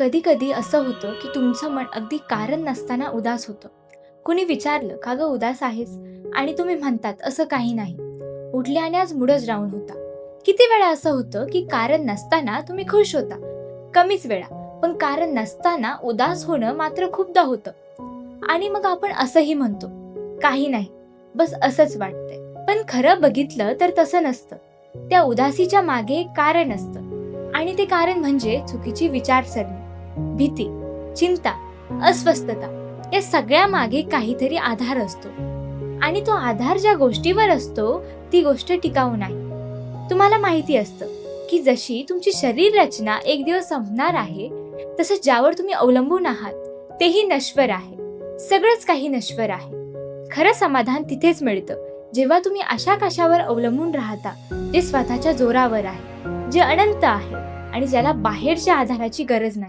कधी कधी असं होतं की तुमचं मन अगदी कारण नसताना उदास होतं. कुणी विचारलं का ग उदास आहेस? आणि तुम्ही म्हणतात असं काही नाही. उठल्याने आज मुडच राऊंड होता. किती वेळा असं होतं की कारण नसताना तुम्ही खुश होता. कमीच वेळा पण कारण नसताना उदास होणं मात्र खूपदा होतं. आणि मग आपण असंही म्हणतो काही नाही बस असंच वाटतंय. पण खरं बघितलं तर तसं नसतं. त्या उदासीच्या मागे कारण असतं. आणि ते कारण म्हणजे चुकीची विचारसरणी. भीती चिंता अस्वस्थता या सगळ्या मागे काहीतरी आधार असतो. आणि तो आधार ज्या गोष्टीवर असतो ती गोष्ट टिकाऊ नाही. तुम्हाला माहिती असतं की जशी तुमची शरीर रचना एक दिवस संपणार आहे तसं ज्यावर तुम्ही अवलंबून आहात तेही नश्वर आहे. सगळंच काही नश्वर आहे. खरं समाधान तिथेच मिळतं जेव्हा तुम्ही अशा कशावर अवलंबून राहता जे स्वतःच्या जोरावर आहे जे अनंत आहे आणि ज्याला बाहेरच्या आधाराची गरज नाही.